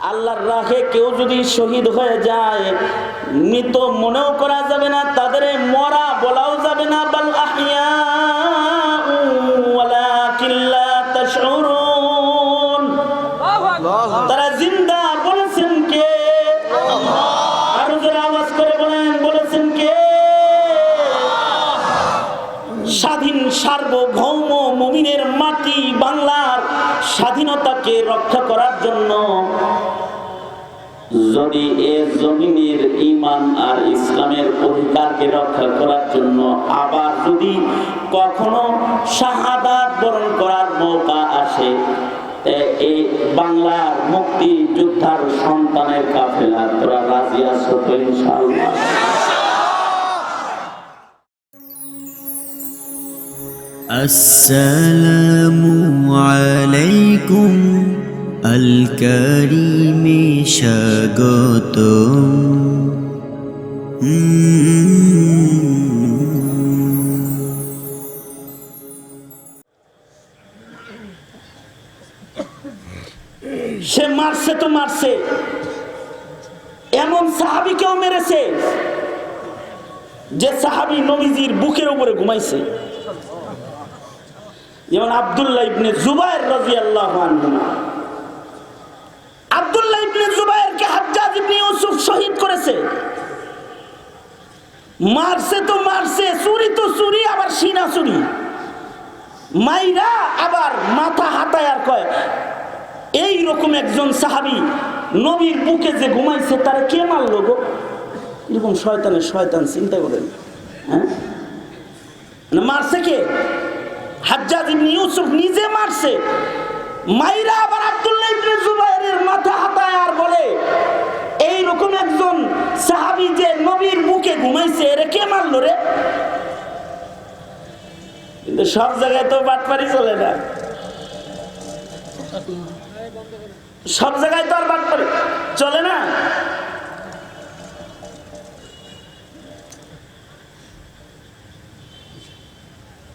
আল্লাহর রাহে কেউ যদি শহীদ হয়ে যায় মৃত মনেও করা যাবে না তাদের মরা বলাও যাবে না বাল আহিয়া। তারা জিন্দা বলেছেন কে আরও আওয়াজ করে বলেন বলেছেন কে স্বাধীন সার্বভৌম মুমিনের মাটি বাংলার স্বাধীনতাকে রক্ষা করার জন্য যদি এ জমিনের ইমান আর ইসলামের অধিকারকে রক্ষা করার জন্য আবার যদি কখনো শাহাদাত বরণ করার মৌকা আসে তে এই বাংলার মুক্তি যোদ্ধার সন্তানের কাফেলা তোরা রাজি আছো তো ইনশাআল্লাহ السلام عليكم আল করিমে স্বাগত সে মারছে তো মারছে। এমন সাহাবি কেউ মেরেছে যে সাহাবি নবীজির বুকের উপরে ঘুমাইছে। যেমন আবদুল্লাহ ইবনে জুবাইর রাজি আল্লাহ ইবনে হাজ্জাজ ইবনে ইউসুফ শহীদ করেছে। মারছে তো মারছে, চুরি তো চুরি, আবার সিনা চুরি। মাইরা আবার মাথা হাতায় আর কয় এই রকম একজন সাহাবি নবীর বুকে যে ঘুমাইছে, তারা কে মারলো গো? এরকম শয়তানের শয়তান, চিন্তা করেন। হ্যাঁ? না মারছে কে? হাজ্জাজ ইবনে ইউসুফ নিজে মারছে। মাইরা আবার জুবাইরের মাথা হাতায় আর বলে এই রকম একজন সাহাবি যে নবীর বুকে ঘুমাইছে, এরে কে মারলো রে? কিন্তু সব জায়গায় তো বাটপারি চলে না। সব জায়গায় তো আর বাটপারি চলে না।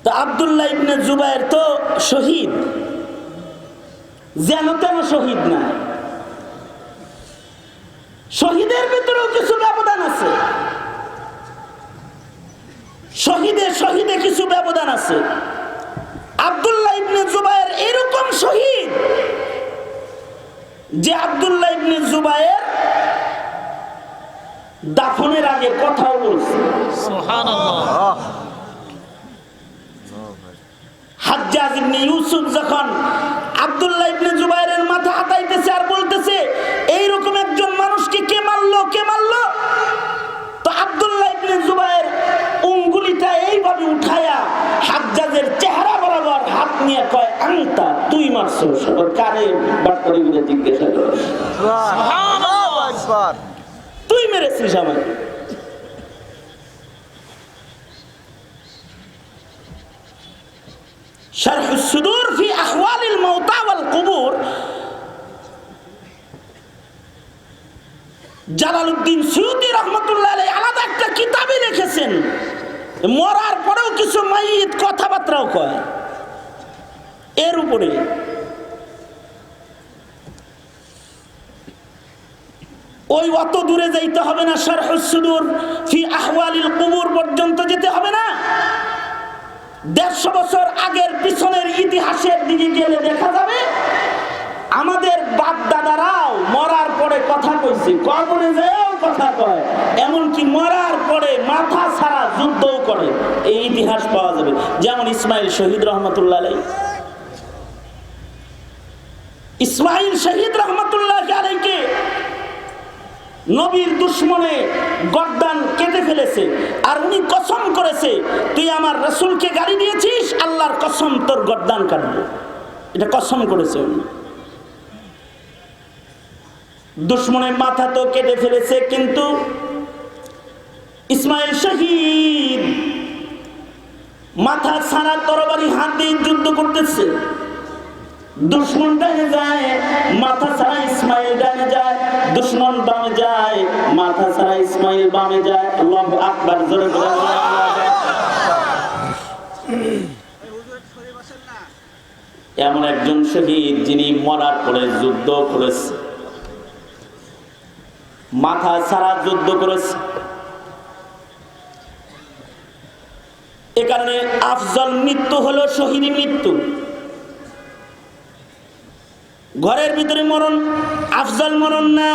তো আবদুল্লাহ ইবনে জুবাইর তো শহীদ। যেন তেন শহীদ না শহীদের ভিতরেও কিছু ব্যবধান আছে শহীদে শহীদে কিছু ব্যবধান আছে আবদুল্লাহ ইবনে জুবাইর এরকম শহীদ যে আবদুল্লাহ ইবনে জুবাইর দাফনের আগে কথাও বলছে। হাজ্জাজ একজন মানুষকে কে মারলো কে মারলো? তো আব্দুল্লাহ ইবনে জুবাইর এইভাবে উঠায়া হাজ্জাজের চেহারা বরাবর হাত নিয়ে কয় আংতা তুই মারছস ওর কারে বাটপারি গুলো জিজ্ঞাসা করে তুই মেরেছিস আমাকে شرح الصدور في أحوال الموتى والقبور জালালউদ্দিন সুয়ুতি রহমতুল্লাহ আলাইহি আলাদা একটা কিতাবে লিখেছেন মরার পরেও কিছু মাইত কথাবার্তাও কয় উপরে ওই অত দূরে যাইতে হবে না শারহুসুদুর ফি আহওয়ালিল কুবুর পর্যন্ত যেতে হবে না। দেড়শো বছর আগের পিছনের ইতিহাসের দিকে গেলে দেখা যাবে, আমাদের বাপ দাদারাও মরার পরে কথা কইছে। কবরে যেও কথা কয়, এমনকি মরার পরে মাথা ছাড়া যুদ্ধও করে। এই ইতিহাস পাওয়া যাবে। যেমন ইসমাইল শহীদ রহমতুল্লাহ আলাই ইসমাইল শহীদ রহমতুল্লাহ আলাইকে নবীর দুশ্মনে গদ্দান কেটে ফেলেছে। আর উনি কসম করেছে, তুই আমার রসুলকে গাড়ি দিয়েছিস, আল্লাহর কসম তোর গদ্দান কাটবে। এটা কসম করেছে উনি। দুশ্মনের মাথা তো কেটে ফেলেছে, কিন্তু ইসমাইল শহীদ মাথা ছাড়া তরবারি হাত যুদ্ধ করতেছে। দুশ্মন যায়, মাথা ইসমাইল যায়, দুশ্মন যায়, মাথা ইসমাইল বামে যায়। আকবার, জোরে এমন একজন শহীদ যিনি মরার পরে যুদ্ধ করেছে। মাথা ছাড়া যুদ্ধ করেছে। এ কারণে আফজল মৃত্যু হলো শহীদ মৃত্যু। ঘরের ভিতরে মরণ, আফজাল মরণ না।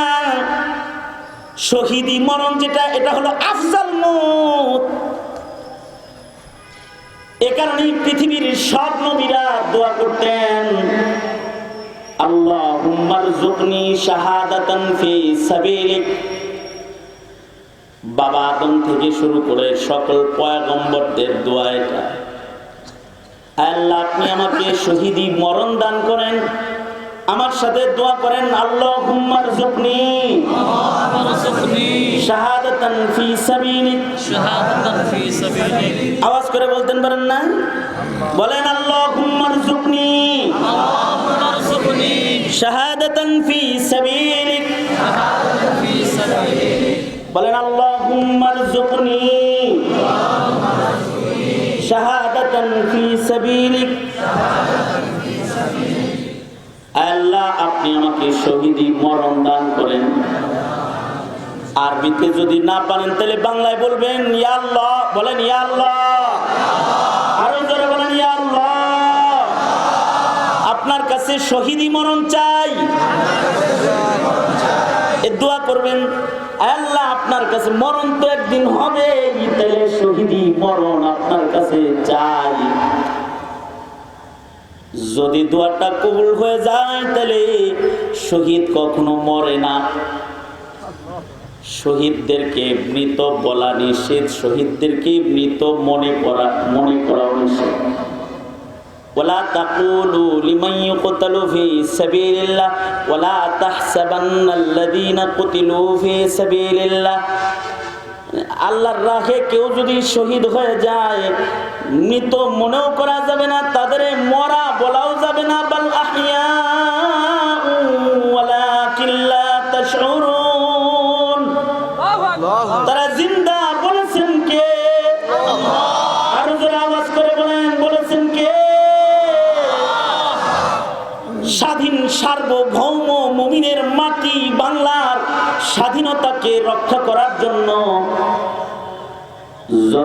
শহীদি মরণ যেটা, এটা হলো আফজাল মত। এ কারণে পৃথিবীর সব নবীরা দোয়া করতেন সাবিলিক। বাবা থেকে শুরু করে সকল দোয়া এটা। আল্লাহ, আপনি আমাকে শহীদি মরণ দান করেন। আমার সাথে দোয়া করেন আল্লাহ জুকনি শাহাদাতান ফি সাবিলিক শাহাদাতান ফি সাবিলিক আওয়াজ করে বলতেন পারেন না? বলেন আল্লাহ জুকনি আল্লাহ জুকনি শাহাদাতান ফি সাবিলিক শাহাদাতান ফি সাবিলিক বলেন আল্লাহ হুম্মার জুকনি শাহাদাতান ফি সাবিলিক শাহাদাতান আপনি আমাকে শহীদি মরণ দান করেন। আরবিতে যদি না পারেন, তাহলে বাংলায় বলবেন বলেন আপনার কাছে শহীদি মরণ চাই। দোয়া করবেন আল্লাহ, আপনার কাছে মরণ তো একদিন হবে তাহলে শহীদি মরণ আপনার কাছে চাই। যদি দোয়াটা কবুল হয়ে যায় তাহলে শহীদ কখনো মরে না শহীদদেরকে মৃত বলা নিষেধ শহীদদেরকে মৃত মনে করা মনে করা নিষেধ ولا تقولوا لمن يقتل في سبيل الله ولا تحسبن الذين قتلوا في سبيل الله আল্লাহর রাহে কেউ যদি শহীদ হয়ে যায় মৃত মনেও করা যাবে না তাদের মরা বলাও যাবে না বাল আহিয়া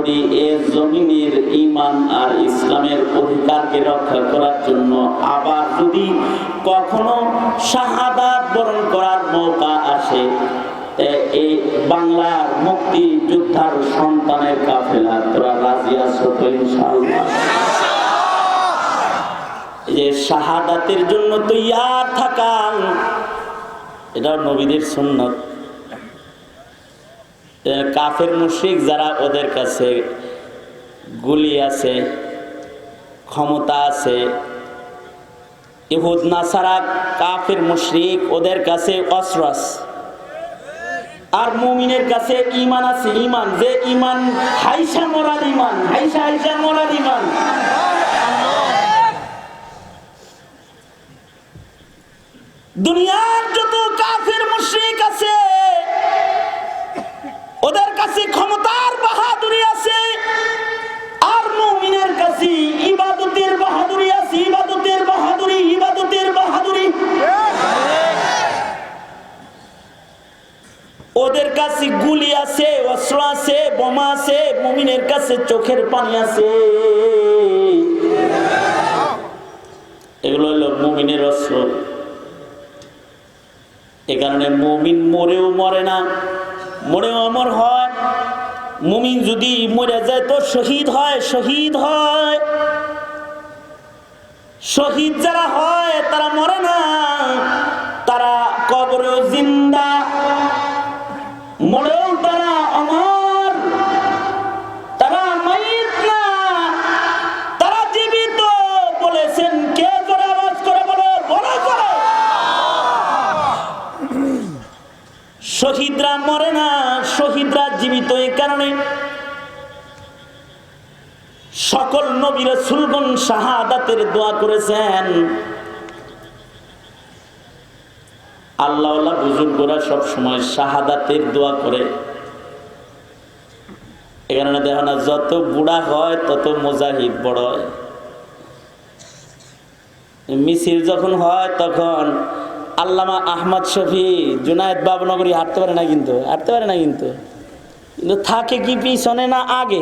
যদি এ জমিনের ইমান আর ইসলামের অধিকারকে রক্ষা করার জন্য আবার যদি কখনো শাহাদাত বরণ করার মৌকা আসে এই বাংলার মুক্তি যোদ্ধার সন্তানের কাফেলা, তোরা রাজি যে শাহাদাতের জন্য তৈয়ার থাকা এটা নবীদের সুন্নত। কাফের মুশরিক যারা ওদের কাছে গুলি আছে, ক্ষমতা আছে, ইহুদ, নাসারা, কাফের মুশরিক ওদের কাছে অস্ত্র আছে। আর মুমিনের কাছে ইমান আছে ইমান যে ইমান হাইসা মরার ইমান হাইসা হাইসা মরার ইমান দুনিয়ার যত কাফের মুশরিক আছে কাছে ক্ষমতার বাহাদুরি আছে, আর মুমিনের কাছে ইবাদতের বাহাদুরি আছে, ইবাদতের বাহাদুরি ইবাদতের বাহাদুরি। ওদের কাছে গুলি আছে, অস্ত্র আছে, বোমা আছে, মুমিনের কাছে চোখের পানি আছে। এগুলো হলো মুমিনের অস্ত্র। এ কারণে মুমিন মরেও মরে না, মরেও অমর হয়। মুমিন যদি মরে যায় তো শহীদ হয় শহীদ হয়। শহীদ যারা হয়, তারা মরে না। সকল নবীর সুলগন শাহাদাতের দোয়া করেছেন। আল্লাহ বুজুর্গরা সব সময় শাহাদাতের দোয়া করে। এখানে দেখো না, যত বুড়া হয়, তত মুজাহিদ বড় হয়। মিছিল যখন হয়, তখন আল্লামা আহমদ শফি জুনায়দ বাবনগরী হাঁটতে পারে না কিন্তু, হাঁটতে পারে না কিন্তু। কিন্তু থাকে কি পিছনে না আগে।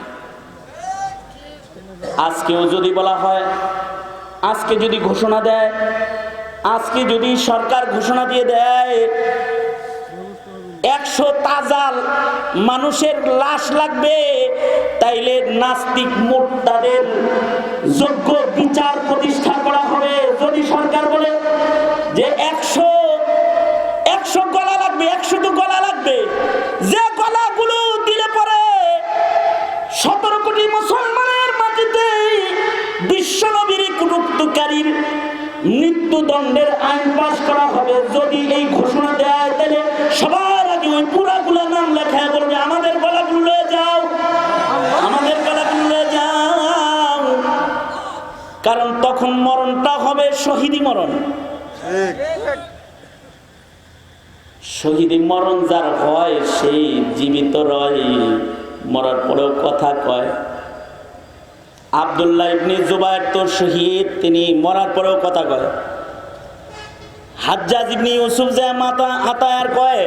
আজকেও যদি বলা হয়, আজকে যদি ঘোষণা দেয়, আজকে যদি সরকার ঘোষণা দিয়ে দেয়, একশো তাজাল মানুষের লাশ লাগবে, তাইলে নাস্তিক মোট তাদের যোগ্য বিচার প্রতিষ্ঠা করা হবে। যদি সরকার বলে মৃত্যুদণ্ডের আইন পাশ করা হবে। যদি এই ঘোষণা দেয় তাহলে সবার আগে ওই পুরাগুলা নাম লেখায় বলবে, আমাদের গলাগুলো লয়ে যাও। আমাদের গলাগুলো লয়ে যাও। কারণ তখন মরণটা হবে শহীদি মরণ। শহীদি মরণ যার হয় সেই জীবিত রয়। মরার পরেও কথা কয়। আবদুল্লাহ ইবনি জুবায়ের তো শহীদ, তিনি মরার পরেও কথা কয়। যে মাতা কয়,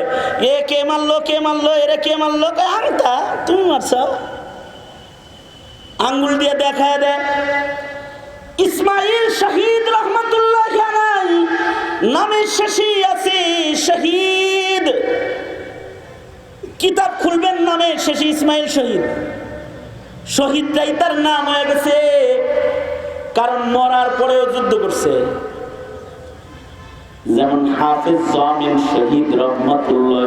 এ কে কে কে তুমি মারছ। আঙ্গুল দিয়ে দেখায় দেয় ইসমাইল শহীদ রহমতুল্লাহ নামের শেষে আছে শহীদ। কিতাব খুলবেন নামে শেষে ইসমাইল শহীদ। শহীদটাই তার নাম হয়ে গেছে, কারণ মরার পরেও যুদ্ধ করছে। যেমন হাফিজ জামিন শহীদ রহমতুল্লাহ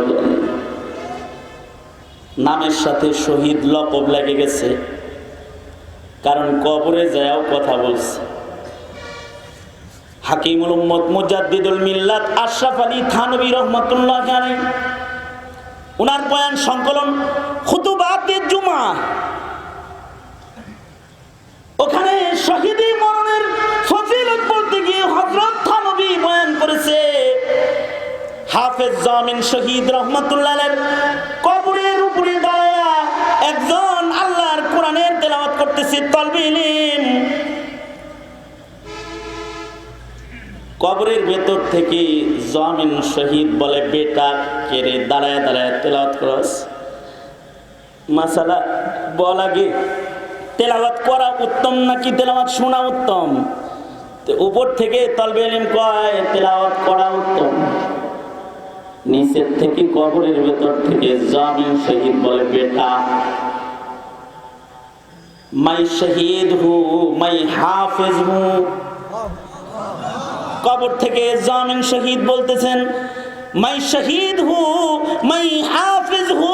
নামের সাথে শহীদ লকব লেগে গেছে। কারণ কবরে যায়াও কথা বলছে। হাকিমুল উম্মত মুজাদ্দিদুল মিল্লাত আশরাফ আলী থানবী রহমতুল্লাহ জানাই উনার বয়ান সংকলন খুতুবাতে জুমা। ওখানে শহীদি মরণের বয়ান করেছে হাফেজ জামিন শহীদ রহমতুল্লাহের কবরের উপরে দাঁড়ায়া একজন আল্লাহর কোরআনের তেলাওয়াত করতেছে তলবে ইলিম। কবরের ভেতর থেকে জামিন শহীদ বলে বেটা কেড়ে দাঁড়ায় দাঁড়ায় তেলাওয়াত করস মাসালা, বল আগে। তেলাওয়াত করা উত্তম নাকি তেলাওয়াত শোনা উত্তম? উপর থেকে তলবে কয়? করা উত্তম। নিচের থেকে কবরের ভেতর থেকে জামিন শহীদ বলে, বেটা, মাই শহীদ হু, মাই হাফেজ হু। কবর থেকে জামিন শহীদ বলতেছেন, মাই শহীদ হু, মাই হাফেজ হু।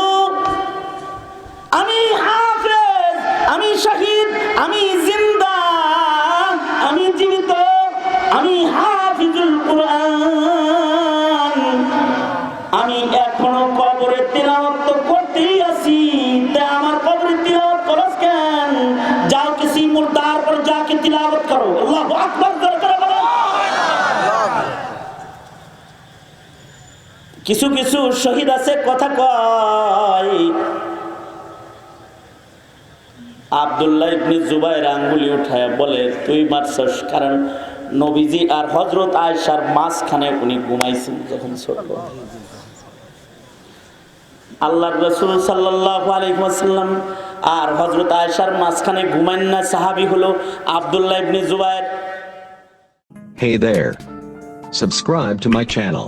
আমি হাফেজ, আমি শহীদ, আমি জিন্দা, আমি জীবিত কিছু কিছু শহীদ আছে, কথা কয় আঙ্গুলি উঠায় বলে, তুই মারছস, কারণ নবীজি আর হজরত আয়সার মাঝখানে উনি ঘুমাইছেন যখন ছোট রসুল আর হজরত আয়সার মাঝখানে ঘুমাইন না, সাহাবি হলো আবদুল্লাহ ইবনি Jubair Hey there. Subscribe to my channel.